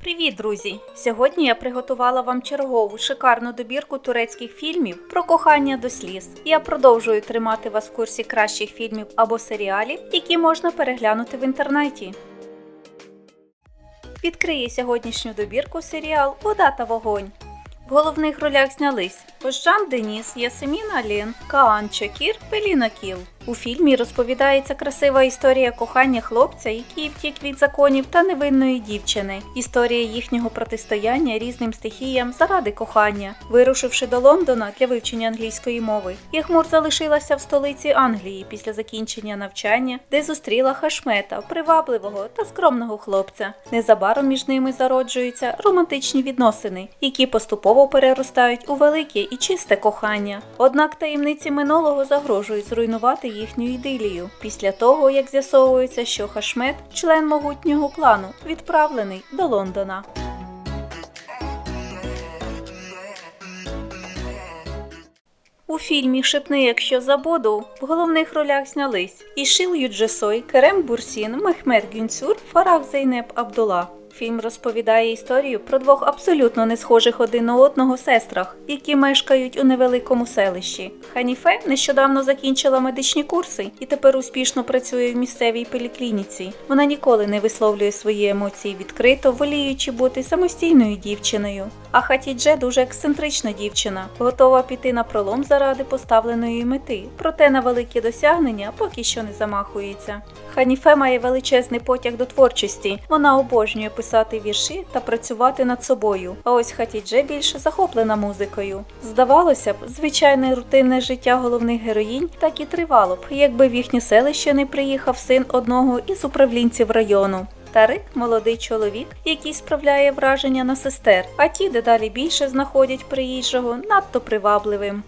Привіт, друзі! Сьогодні я приготувала вам чергову шикарну добірку турецьких фільмів про кохання до сліз. Я продовжую тримати вас в курсі кращих фільмів або серіалів, які можна переглянути в інтернеті. Відкриє сьогоднішню добірку серіал Вода та вогонь. В головних ролях знялись Ожжан Деніс, Ясемін Алін, Каан Чакір, Пеліна Кіл. У фільмі розповідається красива історія кохання хлопця, який втік від законів та невинної дівчини. Історія їхнього протистояння різним стихіям заради кохання. Вирушивши до Лондона для вивчення англійської мови, Ягмур залишилася в столиці Англії після закінчення навчання, де зустріла Хашмета, привабливого та скромного хлопця. Незабаром між ними зароджуються романтичні відносини, які поступово переростають у велике і чисте кохання. Однак таємниці минулого загрожують зруйнувати їхню ідилію після того, як з'ясовується, що Хашмет, член могутнього клану, відправлений до Лондона. У фільмі Шипни, якщо забуду в головних ролях знялись Ішил Юджесой, Керем Бурсін, Мехмед Гюнцюр, Фарах Зейнеп Абдула. Фільм розповідає історію про двох абсолютно не схожих один на одного сестрах, які мешкають у невеликому селищі. Ханіфе нещодавно закінчила медичні курси і тепер успішно працює в місцевій поліклініці. Вона ніколи не висловлює свої емоції відкрито, воліючи бути самостійною дівчиною. А Хатідже дуже ексцентрична дівчина, готова піти на пролом заради поставленої мети, проте на великі досягнення поки що не замахується. Ханіфе має величезний потяг до творчості. Вона обожнює писати вірші та працювати над собою. А ось Хатідже більше захоплена музикою. Здавалося б, звичайне рутинне життя головних героїнь так і тривало б, якби в їхнє селище не приїхав син одного із управлінців району. Тарик молодий чоловік, який справляє враження на сестер, а ті дедалі більше знаходять приїжджого надто привабливим.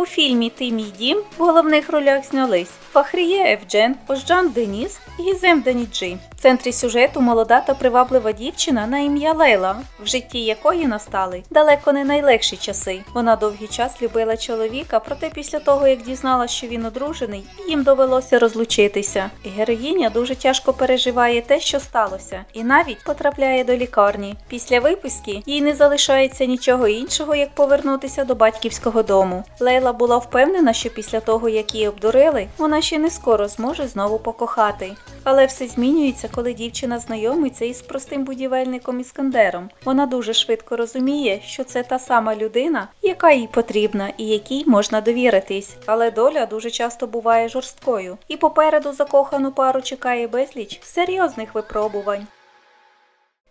У фільмі Ти мій дім в головних ролях знялись Фахріє Евджен, Ожджан Деніс і Гізем Даніджі. В центрі сюжету молода та приваблива дівчина на ім'я Лейла, в житті якої настали далеко не найлегші часи. Вона довгий час любила чоловіка, проте після того, як дізналася, що він одружений, їм довелося розлучитися. Героїня дуже тяжко переживає те, що сталося, і навіть потрапляє до лікарні. Після виписки їй не залишається нічого іншого, як повернутися до батьківського дому. Лейла була впевнена, що після того, як її обдурили, вона ще не скоро зможе знову покохати. Але все змінюється, коли дівчина знайомиться із простим будівельником Іскандером. Вона дуже швидко розуміє, що це та сама людина, яка їй потрібна і якій можна довіритись. Але доля дуже часто буває жорсткою, і попереду закохану пару чекає безліч серйозних випробувань.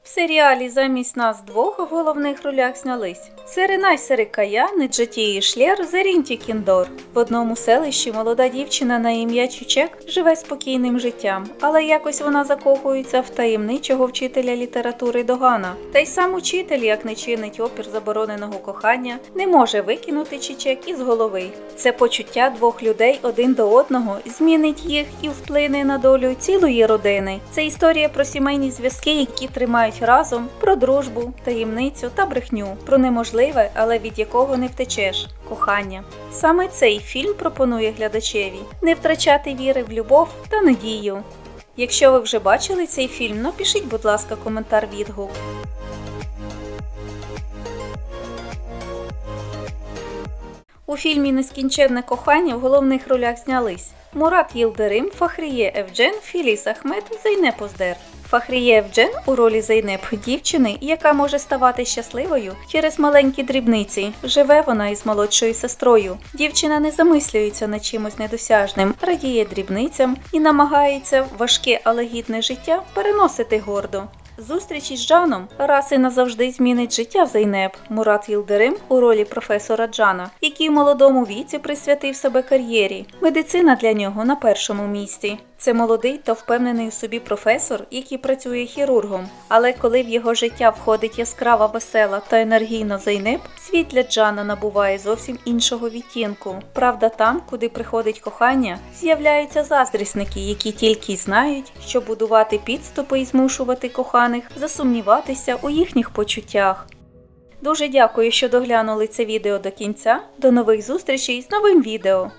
В серіалі замість нас двох в головних ролях знялись Серенай Серикая, Неджатії Шлєр, Зерінті Кіндор. В одному селищі молода дівчина на ім'я Чучек живе спокійним життям, але якось вона закохується в таємничого вчителя літератури Догана. Та й сам учитель, як не чинить опір забороненого кохання, не може викинути Чичек із голови. Це почуття двох людей один до одного змінить їх і вплине на долю цілої родини. Це історія про сімейні зв'язки, які тримають разом, про дружбу, таємницю та брехню, про неможливе, але від якого не втечеш кохання. Саме цей фільм пропонує глядачеві не втрачати віри в любов та надію. Якщо ви вже бачили цей фільм, напишіть, будь ласка, коментар відгук. У фільмі Нескінченне кохання в головних ролях знялись Мурат Єлдерим, Фахріє Евджен, Філіс Ахмед, Зейнеп Оздер. Фахріє Евджен у ролі Зейнеп дівчини, яка може ставати щасливою через маленькі дрібниці. Живе вона із молодшою сестрою. Дівчина не замислюється над чимось недосяжним, радіє дрібницям і намагається важке, але гідне життя переносити гордо. Зустріч із Джаном раз і назавжди змінить життя Зейнеп. Мурат Єлдерим у ролі професора Джана, який в молодому віці присвятив себе кар'єрі. Медицина для нього на першому місці. Це молодий та впевнений у собі професор, який працює хірургом. Але коли в його життя входить яскрава, весела та енергійна Зейнеп, світ для Джана набуває зовсім іншого відтінку. Правда, там, куди приходить кохання, з'являються заздрісники, які тільки й знають, що будувати підступи і змушувати коханих засумніватися у їхніх почуттях. Дуже дякую, що доглянули це відео до кінця. До нових зустрічей з новим відео!